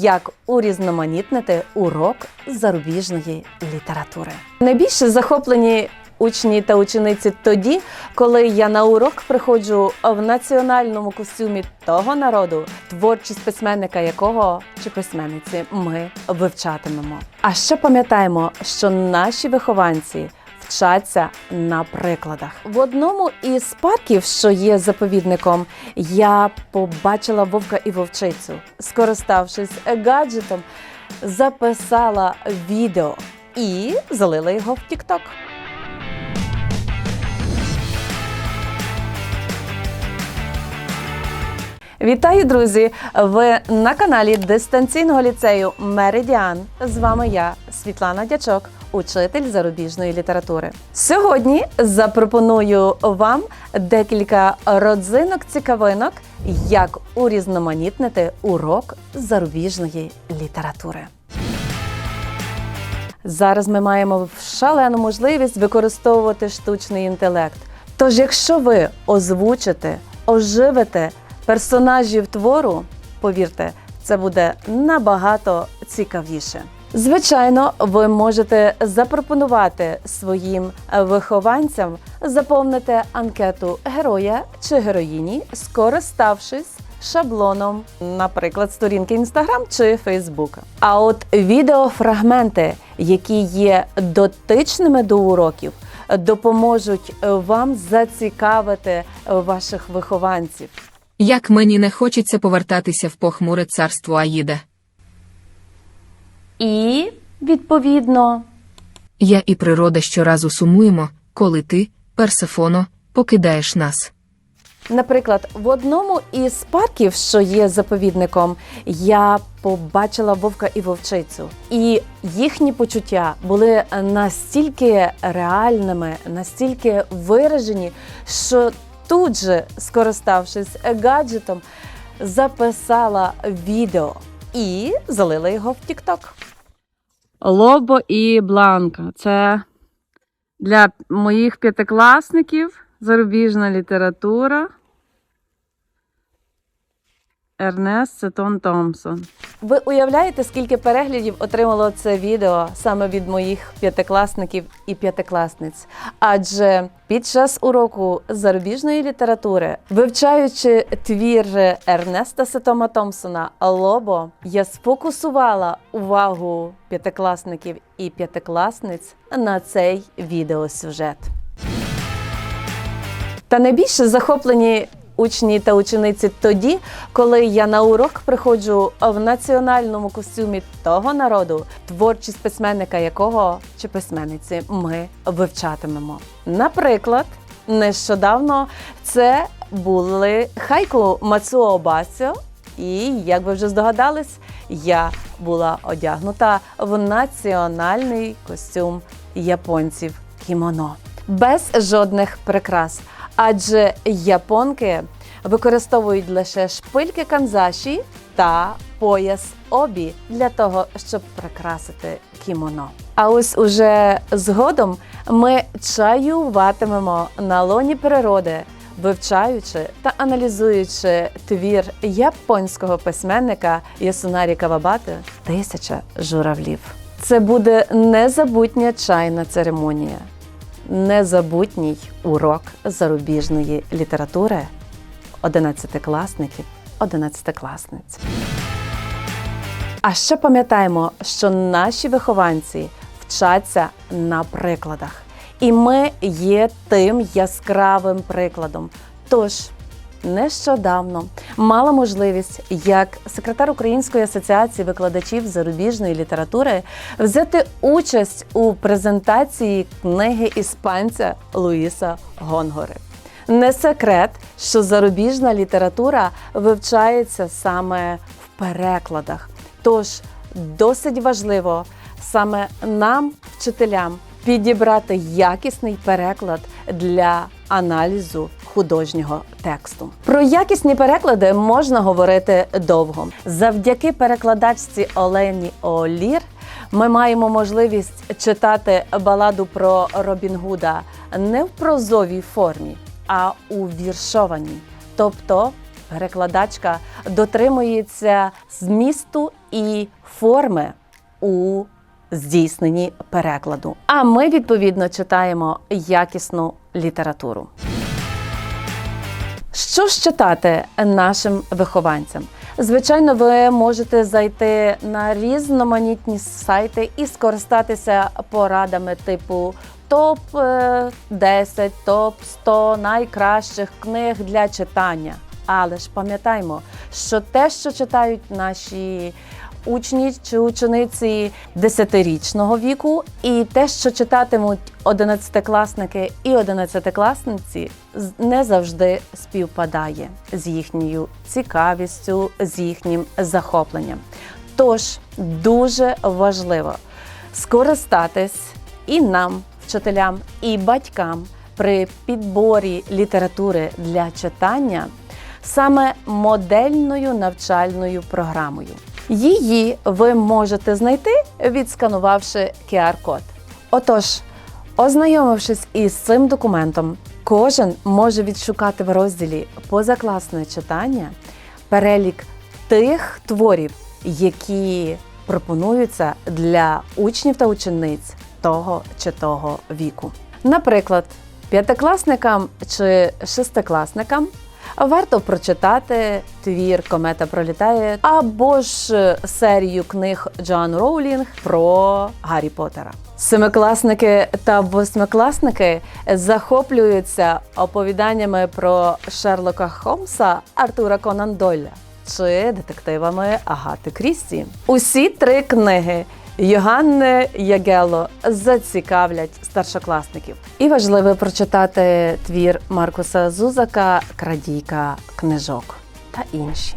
як урізноманітнити урок зарубіжної літератури. Найбільше захоплені учні та учениці тоді, коли я на урок приходжу в національному костюмі того народу, творчість письменника якого чи письменниці ми вивчатимемо. А ще пам'ятаємо, що наші вихованці вчаться на прикладах. В одному із парків, що є заповідником, я побачила вовка і вовчицю. Скориставшись гаджетом, записала відео і залила його в TikTok. Вітаю, друзі! Ви на каналі дистанційного ліцею Меридіан. З вами я, Світлана Дячок, учитель зарубіжної літератури. Сьогодні запропоную вам декілька родзинок цікавинок, як урізноманітнити урок зарубіжної літератури. Зараз ми маємо шалену можливість використовувати штучний інтелект. Тож, якщо ви озвучите, оживите персонажів твору, повірте, це буде набагато цікавіше. Звичайно, ви можете запропонувати своїм вихованцям заповнити анкету героя чи героїні, скориставшись шаблоном, наприклад, сторінки Інстаграм чи Фейсбука. А от відеофрагменти, які є дотичними до уроків, допоможуть вам зацікавити ваших вихованців. Як мені не хочеться повертатися в похмуре царство Аїда. І відповідно Я і природа щоразу сумуємо, коли ти, Персефоно, покидаєш нас. Наприклад, в одному із парків, що є заповідником, я побачила вовка і вовчицю, і їхні почуття були настільки реальними, настільки виражені, що тут же, скориставшись гаджетом, записала відео і залила його в TikTok. Лобо і Бланка. Це для моїх п'ятикласників зарубіжна література. Ернест Сетон Томпсон. Ви уявляєте, скільки переглядів отримало це відео саме від моїх п'ятикласників і п'ятикласниць? Адже під час уроку зарубіжної літератури, вивчаючи твір Ернеста Сетома Томпсона Лобо, я сфокусувала увагу п'ятикласників і п'ятикласниць на цей відеосюжет. Та найбільше захоплені учні та учениці тоді, коли я на урок приходжу в національному костюмі того народу, творчість письменника якого чи письменниці ми вивчатимемо. Наприклад, нещодавно це були хайку Мацуо Басьо, і як ви вже здогадались, я була одягнута в національний костюм японців кімоно без жодних прикрас. Адже японки використовують лише шпильки канзаші та пояс обі для того, щоб прикрасити кімоно. А ось уже згодом ми чаюватимемо на лоні природи, вивчаючи та аналізуючи твір японського письменника Ясунарі Кавабати Тисяча журавлів. Це буде незабутня чайна церемонія незабутній урок зарубіжної літератури одинадцятикласників, одинадцятикласниць. А ще пам'ятаємо, що наші вихованці вчаться на прикладах, і ми є тим яскравим прикладом. Тож нещодавно мала можливість як секретар Української асоціації викладачів зарубіжної літератури взяти участь у презентації книги іспанця Луїса Гонгори. Не секрет, що зарубіжна література вивчається саме в перекладах. Тож досить важливо саме нам, вчителям, підібрати якісний переклад для аналізу художнього тексту. Про якісні переклади можна говорити довго. Завдяки перекладачці Олені Олір ми маємо можливість читати баладу про Робін Гуда не в прозовій формі, а у віршованій, тобто перекладачка дотримується змісту і форми у здійсненні перекладу. А ми відповідно читаємо якісну літературу. Що ж читати нашим вихованцям? Звичайно, ви можете зайти на різноманітні сайти і скористатися порадами типу топ 10, топ 100 найкращих книг для читання. Але ж пам'ятаймо, що те, що читають наші учні чи учениці 10-річного віку, і те, що читатимуть 11-класники і 11-класниці, не завжди співпадає з їхньою цікавістю, з їхнім захопленням. Тож дуже важливо скористатись і нам, вчителям, і батькам при підборі літератури для читання саме модельною навчальною програмою. Її ви можете знайти, відсканувавши QR-код. Отож, ознайомившись із цим документом, кожен може відшукати в розділі позакласне читання перелік тих творів, які пропонуються для учнів та учениць того чи того віку. Наприклад, п'ятикласникам чи шестикласникам варто прочитати твір Комета пролітає або ж серію книг Джоан Роулінг про Гаррі Поттера. Семикласники та восьмикласники захоплюються оповіданнями про Шерлока Холмса Артура Конан Дойля чи детективами Агати Крісті. Усі три книги Йоганне Ягело зацікавлять старшокласників. І важливо прочитати твір Маркуса Зузака Крадійка книжок та інші.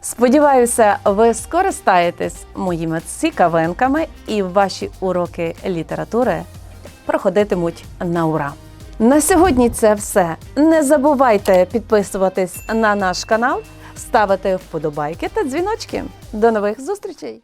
Сподіваюся, ви скористаєтесь моїми цікавинками і ваші уроки літератури проходитимуть на ура. На сьогодні це все. Не забувайте підписуватись на наш канал, ставити вподобайки та дзвіночки. До нових зустрічей!